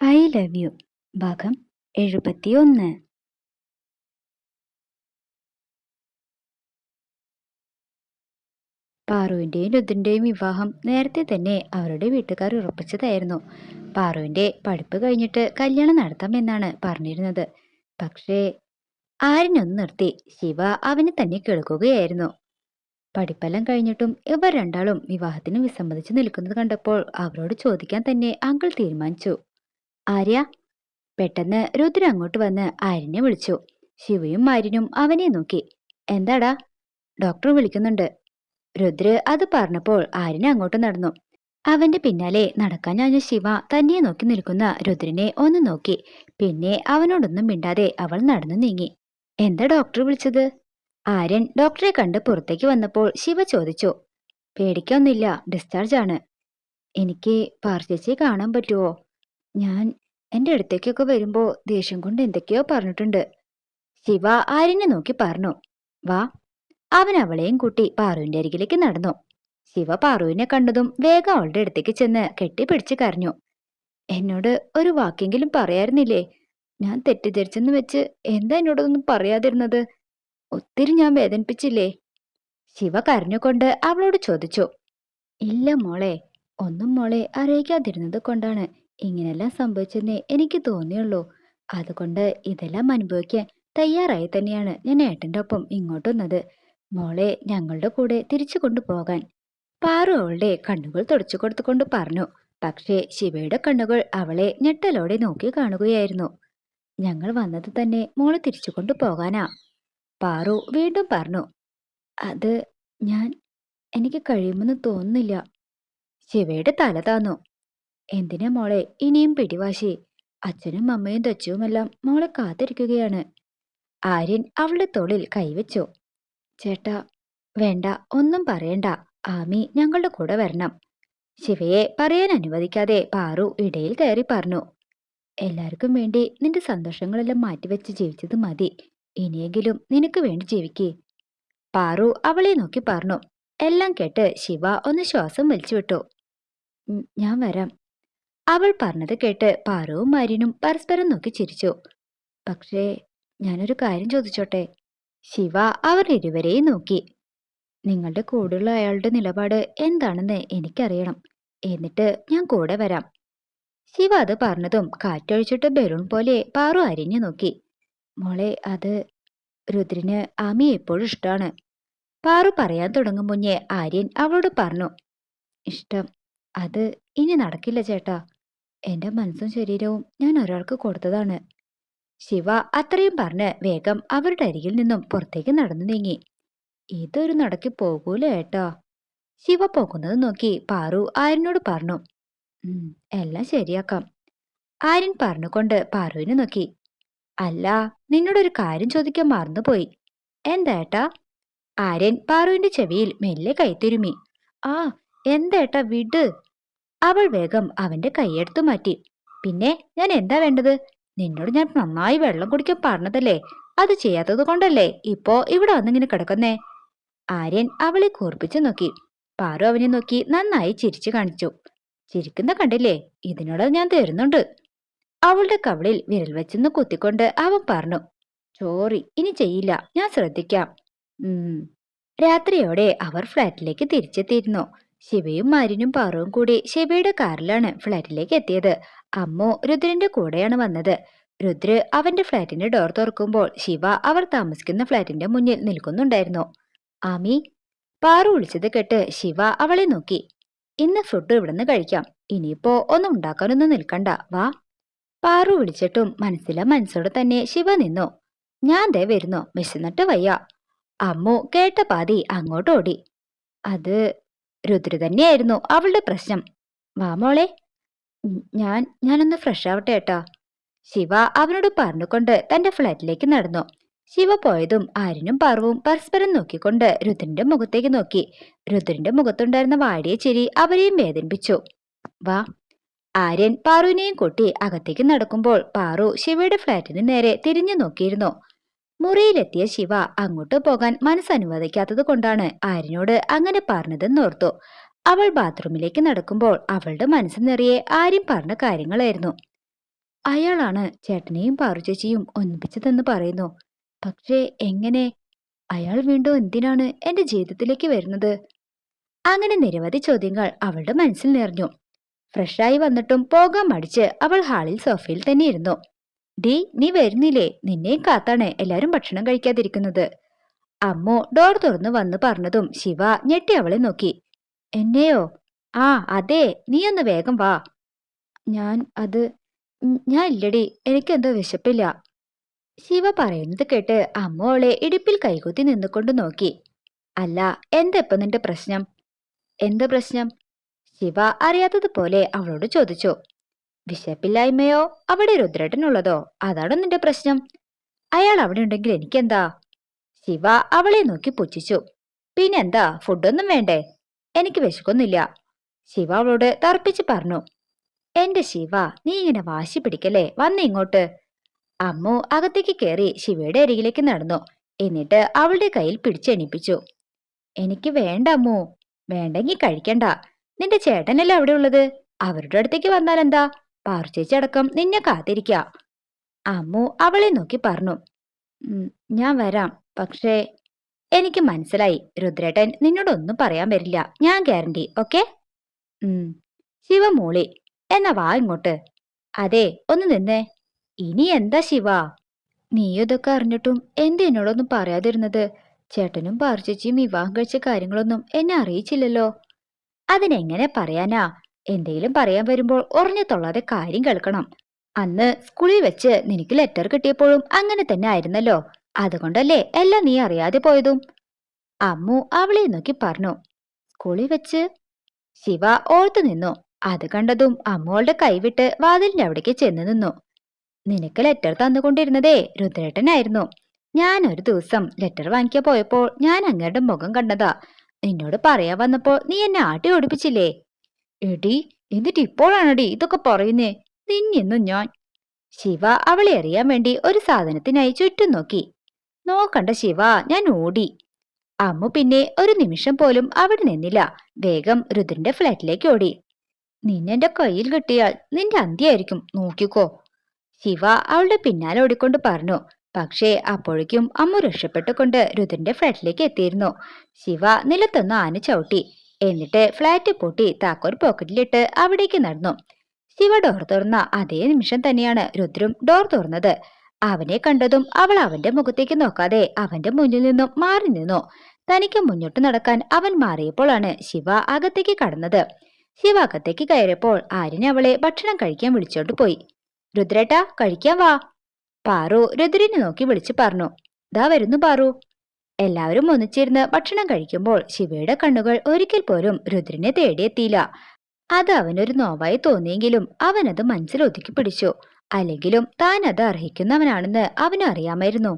I love you ഭാഗം എഴുപത്തിയൊന്ന്. പാറുവിന്റെയും രുദ്രന്റെയും വിവാഹം നേരത്തെ തന്നെ അവരുടെ വീട്ടുകാർ ഉറപ്പിച്ചതായിരുന്നു. പാറുവിന്റെ പഠിപ്പ് കഴിഞ്ഞിട്ട് കല്യാണം നടത്താമെന്നാണ് പറഞ്ഞിരുന്നത്. പക്ഷേ ആരിനൊന്ന് നിർത്തി ശിവ അവനെ തന്നെ കേൾക്കുകയായിരുന്നു പഠിപ്പെല്ലാം കഴിഞ്ഞിട്ടും ഇവർ രണ്ടാളും വിവാഹത്തിന് വിസമ്മതിച്ച് നിൽക്കുന്നത് കണ്ടപ്പോൾ അവരോട് ചോദിക്കാൻ തന്നെ അങ്കിൾ തീരുമാനിച്ചു. ആര്യ? പെട്ടെന്ന് രുദ്ര അങ്ങോട്ട് വന്ന് ആര്യനെ വിളിച്ചു. ശിവയും ആര്യനും അവനെ നോക്കി. എന്താടാ? ഡോക്ടർ വിളിക്കുന്നുണ്ട്. രുദ്ര അത് പറഞ്ഞപ്പോൾ ആര്യനെ അങ്ങോട്ട് നടന്നു. അവന്റെ പിന്നാലെ നടക്കാൻ ഞാഞ്ഞ ശിവ തന്നെ നോക്കി നിൽക്കുന്ന രുദ്രനെ ഒന്ന് നോക്കി. പിന്നെ അവനോടൊന്നും മിണ്ടാതെ അവൾ നടന്നു നീങ്ങി. എന്താ ഡോക്ടർ വിളിച്ചത്? ആര്യൻ ഡോക്ടറെ കണ്ട് പുറത്തേക്ക് വന്നപ്പോൾ ശിവ ചോദിച്ചു. പേടിക്കൊന്നില്ല ഡിസ്ചാർജ് ആണ്. എനിക്ക് പാർച്ചേച്ചിയെ കാണാൻ പറ്റുമോ ഞാൻ എന്റെ അടുത്തേക്കൊക്കെ വരുമ്പോൾ ദേഷ്യം കൊണ്ട് എന്തൊക്കെയോ പറഞ്ഞിട്ടുണ്ട്. ശിവ ആര്യനെ നോക്കി പറഞ്ഞു. വാ. അവൻ അവളെയും കൂട്ടി പാറുവിന്റെ അരികിലേക്ക് നടന്നു. ശിവ പാറുവിനെ കണ്ടതും വേഗം അവളുടെ അടുത്തേക്ക് ചെന്ന് കെട്ടിപ്പിടിച്ച് കരഞ്ഞു. എന്നോട് ഒരു വാക്കെങ്കിലും പറയായിരുന്നില്ലേ? ഞാൻ തെറ്റിദ്ധരിച്ചെന്ന് വെച്ച് എന്താ എന്നോടൊന്നും പറയാതിരുന്നത്? ഒത്തിരി ഞാൻ വേദനിപ്പിച്ചില്ലേ? ശിവ കരഞ്ഞുകൊണ്ട് അവളോട് ചോദിച്ചു. ഇല്ല മോളെ ഒന്നും മോളെ അറിയിക്കാതിരുന്നത് കൊണ്ടാണ് ഇങ്ങനെല്ലാം സംഭവിച്ചെന്നേ എനിക്ക് തോന്നിയുള്ളൂ. അതുകൊണ്ട് ഇതെല്ലാം അനുഭവിക്കാൻ തയ്യാറായി തന്നെയാണ് ഞാൻ ഏട്ടന്റെ ഒപ്പം ഇങ്ങോട്ട് വന്നത് മോളെ ഞങ്ങളുടെ കൂടെ തിരിച്ചു കൊണ്ടുപോകാൻ. പാറു അവളുടെ കണ്ണുകൾ തുടച്ചു കൊടുത്തുകൊണ്ട് പറഞ്ഞു. പക്ഷേ ശിവയുടെ കണ്ണുകൾ അവളെ ഞെട്ടലോടെ നോക്കി കാണുകയായിരുന്നു. ഞങ്ങൾ വന്നത് തന്നെ മോളെ തിരിച്ചു കൊണ്ടുപോകാനാ. പാറു വീണ്ടും പറഞ്ഞു. അത് ഞാൻ എനിക്ക് കഴിയുമെന്ന് തോന്നുന്നില്ല. ശിവയുടെ തല താന്നു. എന്തിനാ മോളെ ഇനിയും പിടിവാശി? അച്ഛനും അമ്മയും തച്ചുവുമെല്ലാം മോളെ കാത്തിരിക്കുകയാണ്. ആര്യൻ അവളുടെ തോളിൽ കൈവച്ചു. ചേട്ടാ വേണ്ട ഒന്നും പറയണ്ട. ആമി ഞങ്ങളുടെ കൂടെ വരണം. ശിവയെ പറയാൻ അനുവദിക്കാതെ പാറു ഇടയിൽ കയറി പറഞ്ഞു. എല്ലാവർക്കും വേണ്ടി നിന്റെ സന്തോഷങ്ങളെല്ലാം മാറ്റിവെച്ച് ജീവിച്ചത് മതി. ഇനിയെങ്കിലും നിനക്ക് വേണ്ടി ജീവിക്കേ. പാറു അവളെ നോക്കി പറഞ്ഞു. എല്ലാം കേട്ട് ശിവ ഒന്ന് ശ്വാസം വലിച്ചു വിട്ടു ഞാൻ വരാം. അവൾ പറഞ്ഞത് കേട്ട് പാറവും മരിനും പരസ്പരം നോക്കി ചിരിച്ചു. പക്ഷേ ഞാനൊരു കാര്യം ചോദിച്ചോട്ടെ? ശിവ അവർ ഇരുവരെയും നോക്കി. നിങ്ങളുടെ കൂടെയുള്ള അയാളുടെ നിലപാട് എന്താണെന്ന് എനിക്കറിയണം. എന്നിട്ട് ഞാൻ കൂടെ വരാം. ശിവ അത് പറഞ്ഞതും കാറ്റൊഴിച്ചിട്ട് ബലൂൺ പോലെ പാറു അരിഞ്ഞു നോക്കി. മോളെ അത് രുദ്രന് ആമി എപ്പോഴും ഇഷ്ടമാണ് പാറു പറയാൻ തുടങ്ങും മുന്നേ ആര്യൻ അവളോട് പറഞ്ഞു ഇഷ്ടം. അത് ഇനി നടക്കില്ല ചേട്ടാ. എന്റെ മനസ്സും ശരീരവും ഞാൻ ഒരാൾക്ക് കൊടുത്തതാണ്. ശിവ അത്രയും പറഞ്ഞ് വേഗം അവരുടെ അരികിൽ നിന്നും പുറത്തേക്ക് നടന്നു നീങ്ങി. ഇതൊരു നടക്കി പോകൂല ഏട്ടോ. ശിവ പോകുന്നത് നോക്കി പാറു ആര്യനോട് പറഞ്ഞു "ഉം, എല്ലാം ശരിയാക്കാം. ആര്യൻ പറഞ്ഞുകൊണ്ട് പാറുവിനെ നോക്കി. അല്ല നിന്നോടൊരു കാര്യം ചോദിക്കാൻ മറന്നുപോയി. എന്താ ആര്യൻ പാറുവിന്റെ ചെവിയിൽ മെല്ലെ കൈത്തിരുമി ആ എന്തേട്ടാ വിട്. അവൾ വേഗം അവന്റെ കൈയെടുത്തു മാറ്റി. പിന്നെ ഞാൻ എന്താ വേണ്ടത്? നിന്നോട് ഞാൻ നന്നായി വെള്ളം കുടിക്കാൻ പറഞ്ഞതല്ലേ? അത് ചെയ്യാത്തത് കൊണ്ടല്ലേ ഇപ്പോ ഇവിടെ വന്നിങ്ങനെ കിടക്കുന്നേ? ആര്യൻ അവളെ കൂർപ്പിച്ചു നോക്കി. പാറു അവനെ നോക്കി നന്നായി ചിരിച്ചു കാണിച്ചു. ചിരിക്കുന്ന കണ്ടില്ലേ? ഇതിനോട് ഞാൻ തരുന്നുണ്ട്. അവളുടെ കവളിൽ വിരൽ വെച്ചെന്ന് കുത്തിക്കൊണ്ട് അവൻ പറഞ്ഞു. ചോറി ഇനി ചെയ്യില്ല. ഞാൻ ശ്രദ്ധിക്കാം. രാത്രിയോടെ അവർ ഫ്ലാറ്റിലേക്ക് തിരിച്ചെത്തിയിരുന്നു. ശിവയും മാരിനും പാറവും കൂടി ശിവയുടെ കാറിലാണ് ഫ്ലാറ്റിലേക്ക് എത്തിയത്. അമ്മു രുദ്രന്റെ കൂടെയാണ് വന്നത്. രുദ്ര അവന്റെ ഫ്ലാറ്റിന്റെ ഡോർ തുറക്കുമ്പോൾ ശിവ അവർ താമസിക്കുന്ന ഫ്ലാറ്റിന്റെ മുന്നിൽ നിൽക്കുന്നുണ്ടായിരുന്നു. ആമി പാറു വിളിച്ചത് കേട്ട് ശിവ അവളെ നോക്കി. ഇന്ന് ഫുഡ് ഇവിടുന്ന് കഴിക്കാം. ഇനിയിപ്പോ ഒന്നും ഉണ്ടാക്കാനൊന്നും നിൽക്കണ്ട. വാ. പാറു വിളിച്ചിട്ടും മനസ്സിലെ മനസ്സോടെ തന്നെ ശിവ നിന്നു. ഞാൻ ദേ വരുന്നു. വിശന്നിട്ട് വയ്യ. അമ്മു കേട്ട പാതി അങ്ങോട്ട് ഓടി അത് രുദ്ര തന്നെയായിരുന്നു അവളുടെ പ്രശ്നം. വാ മോളെ. ഞാൻ ഞാനൊന്ന് ഫ്രഷ് ആവട്ടെ ഏട്ടാ ശിവ അവനോട് പറഞ്ഞുകൊണ്ട് തന്റെ ഫ്ലാറ്റിലേക്ക് നടന്നു. ശിവ പോയതും ആരിനും പാർവും പരസ്പരം നോക്കിക്കൊണ്ട് രുദ്രന്റെ മുഖത്തേക്ക് നോക്കി. രുദ്രന്റെ മുഖത്തുണ്ടായിരുന്ന വാടിയ ചിരി അവരെയും വേദനിപ്പിച്ചു. വാ. ആര്യൻ പാറുവിനെയും കൂട്ടി അകത്തേക്ക് നടക്കുമ്പോൾ പാറു ശിവയുടെ ഫ്ലാറ്റിന് നേരെ തിരിഞ്ഞു നോക്കിയിരുന്നു. മുറിയിലെത്തിയ ശിവ അങ്ങോട്ട് പോകാൻ മനസ്സനുവദിക്കാത്തത് കൊണ്ടാണ് ആര്യനോട് അങ്ങനെ പറഞ്ഞതെന്ന് ഓർത്തു അവൾ ബാത്റൂമിലേക്ക് നടക്കുമ്പോൾ അവളുടെ മനസ്സ് നിറയെ ആര്യം പറഞ്ഞ കാര്യങ്ങളായിരുന്നു. അയാളാണ് ചേട്ടനെയും പാറുചേച്ചിയും ഒന്നിപ്പിച്ചതെന്ന് പറയുന്നു. പക്ഷേ എങ്ങനെ? അയാൾ വീണ്ടും എന്തിനാണ് എന്റെ ജീവിതത്തിലേക്ക് വരുന്നത്? അങ്ങനെ നിരവധി ചോദ്യങ്ങൾ അവളുടെ മനസ്സിൽ നിറഞ്ഞു. ഫ്രഷായി വന്നിട്ടും പോകാൻ മടിച്ച് അവൾ ഹാളിൽ സോഫയിൽ തന്നെ ഇരുന്നു ഡി നീ വരുന്നില്ലേ? നിന്നെയും കാത്താണ് എല്ലാരും ഭക്ഷണം കഴിക്കാതിരിക്കുന്നത്. അമ്മു ഡോർ തുറന്നു വന്ന് പറഞ്ഞതും ശിവ ഞെട്ടി അവളെ നോക്കി. എന്നെയോ? ആ അതെ നീ ഒന്ന് വേഗം വാ. ഞാൻ അത് ഞാൻ ഇല്ലടി എനിക്കെന്തോ വിശപ്പില്ല. ശിവ പറയുന്നത് കേട്ട് അമ്മോളെ ഇടുപ്പിൽ കൈകുത്തി നിന്നുകൊണ്ട് നോക്കി. അല്ല എന്താ നിന്റെ പ്രശ്നം? എന്ത് പ്രശ്നം? ശിവ അറിയാത്തതുപോലെ അവളോട് ചോദിച്ചു. വിശപ്പില്ലായ്മയോ? അവിടെ രുദ്രേട്ടനുള്ളതോ? അതാണോ നിന്റെ പ്രശ്നം. അയാൾ അവിടെ ഉണ്ടെങ്കിൽ എനിക്കെന്താ? ശിവ അവളെ നോക്കി പുച്ഛിച്ചു. പിന്നെന്താ? ഫുഡൊന്നും വേണ്ടേ? എനിക്ക് വിശക്കൊന്നുമില്ല. ശിവ അവളോട് തർപ്പിച്ച് പറഞ്ഞു. എന്റെ ശിവ നീ ഇങ്ങനെ വാശി പിടിക്കല്ലേ? വന്ന് ഇങ്ങോട്ട്. അമ്മു അകത്തേക്ക് കയറി ശിവയുടെ അരികിലേക്ക് നടന്നു. എന്നിട്ട് അവളുടെ കയ്യിൽ പിടിച്ചെണിപ്പിച്ചു. എനിക്ക് വേണ്ട അമ്മു. വേണ്ടെങ്കി കഴിക്കണ്ട. നിന്റെ ചേട്ടനല്ലേ അവിടെ ഉള്ളത് അവരുടെ അടുത്തേക്ക് വന്നാലെന്താ? പാറുചേച്ചി അടക്കം നിന്നെ കാത്തിരിക്ക. അമ്മു അവളെ നോക്കി പറഞ്ഞു. ഞാൻ വരാം. പക്ഷേ എനിക്ക് മനസ്സിലായി. രുദ്രേട്ടൻ നിന്നോടൊന്നും പറയാൻ വരില്ല. ഞാൻ ഗ്യാരണ്ടി ഓക്കെ? ശിവ മൂളി എന്നാ വാ ഇങ്ങോട്ട്. അതെ ഒന്ന് നിന്നേ. ഇനി എന്താ ശിവ? നീ ഇതൊക്കെ അറിഞ്ഞിട്ടും എന്ത് എന്നോടൊന്നും പറയാതിരുന്നത്? ചേട്ടനും പാർച്ചേച്ചിയും വിവാഹം കഴിച്ച കാര്യങ്ങളൊന്നും എന്നെ അറിയിച്ചില്ലല്ലോ. അതിനെങ്ങനെ പറയാനാ? എന്തെങ്കിലും പറയാൻ വരുമ്പോൾ ഉറഞ്ഞു തൊള്ളാതെ കാര്യം കേൾക്കണം. അന്ന് സ്കൂളിൽ വെച്ച് നിനക്ക് ലെറ്റർ കിട്ടിയപ്പോഴും അങ്ങനെ തന്നെ ആയിരുന്നല്ലോ. അതുകൊണ്ടല്ലേ എല്ലാം നീ അറിയാതെ പോയതും? അമ്മു അവളെ നോക്കി പറഞ്ഞു. സ്കൂളിൽ വെച്ച്? ശിവ ഓർത്തു നിന്നു. അത് കണ്ടതും അമ്മുവളുടെ കൈവിട്ട് വാതിലിന്റെ അവിടേക്ക് ചെന്ന് നിന്നു. നിനക്ക് ലെറ്റർ തന്നുകൊണ്ടിരുന്നതേ രുദ്രേട്ടനായിരുന്നു. ഞാൻ ഒരു ദിവസം ലെറ്റർ വാങ്ങിക്കാൻ പോയപ്പോൾ ഞാൻ അങ്ങയുടെ മുഖം കണ്ടതാ. നിന്നോട് പറയാൻ വന്നപ്പോൾ നീ എന്നെ ആട്ടി ഓടിപ്പിച്ചില്ലേ? എടി എന്നിട്ട് ഇപ്പോഴാണടി ഇതൊക്കെ പറയുന്നേ? നിന്നെന്നും ഞാൻ ശിവ അവളെ അറിയാൻ വേണ്ടി ഒരു സാധനത്തിനായി ചുറ്റും നോക്കി. നോക്കണ്ട ശിവ ഞാൻ ഓടി. അമ്മ പിന്നെ ഒരു നിമിഷം പോലും അവിടെ നിന്നില്ല. വേഗം രുദ്രന്റെ ഫ്ലാറ്റിലേക്ക് ഓടി. നിന്നെന്റെ കയ്യിൽ കിട്ടിയാൽ നിന്റെ അന്ത്യായിരിക്കും നോക്കിക്കോ. ശിവ അവളുടെ പിന്നാലെ ഓടിക്കൊണ്ട് പറഞ്ഞു. പക്ഷേ അപ്പോഴേക്കും അമ്മ രക്ഷപ്പെട്ടുകൊണ്ട് രുദ്രന്റെ ഫ്ലാറ്റിലേക്ക് എത്തിയിരുന്നു. ശിവ നിലത്തൊന്ന് ആന ചവിട്ടി. എന്നിട്ട് ഫ്ലാറ്റ് പൂട്ടി താക്കോൽ പോക്കറ്റിലിട്ട് അവിടേക്ക് നടന്നു. ശിവ ഡോർ തുറന്ന അതേ നിമിഷം തന്നെയാണ് രുദ്രും ഡോർ തുറന്നത്. അവനെ കണ്ടതും അവൾ അവന്റെ മുഖത്തേക്ക് നോക്കാതെ അവന്റെ മുന്നിൽ നിന്നും മാറി നിന്നു. തനിക്ക് മുന്നോട്ട് നടക്കാൻ അവൻ മാറിയപ്പോഴാണ് ശിവ അകത്തേക്ക് കടന്നത്. ശിവ അകത്തേക്ക് കയറിയപ്പോൾ ആര്യൻ അവളെ ഭക്ഷണം കഴിക്കാൻ വിളിച്ചോണ്ട് പോയി. രുദ്രേട്ടാ കഴിക്കാൻ വാ. പാറു രുദ്രനെ നോക്കി വിളിച്ചു പറഞ്ഞു. ദാ വരുന്നു പാറു. എല്ലാവരും ഒന്നിച്ചിരുന്ന് ഭക്ഷണം കഴിക്കുമ്പോൾ ശിവയുടെ കണ്ണുകൾ ഒരിക്കൽ പോലും രുദ്രനെ തേടിയെത്തിയില്ല. അത് അവനൊരു നോവായി തോന്നിയെങ്കിലും അവനത് മനസ്സിൽ ഒതുക്കി പിടിച്ചു. അല്ലെങ്കിലും താൻ അത് അർഹിക്കുന്നവനാണെന്ന് അവന് അറിയാമായിരുന്നു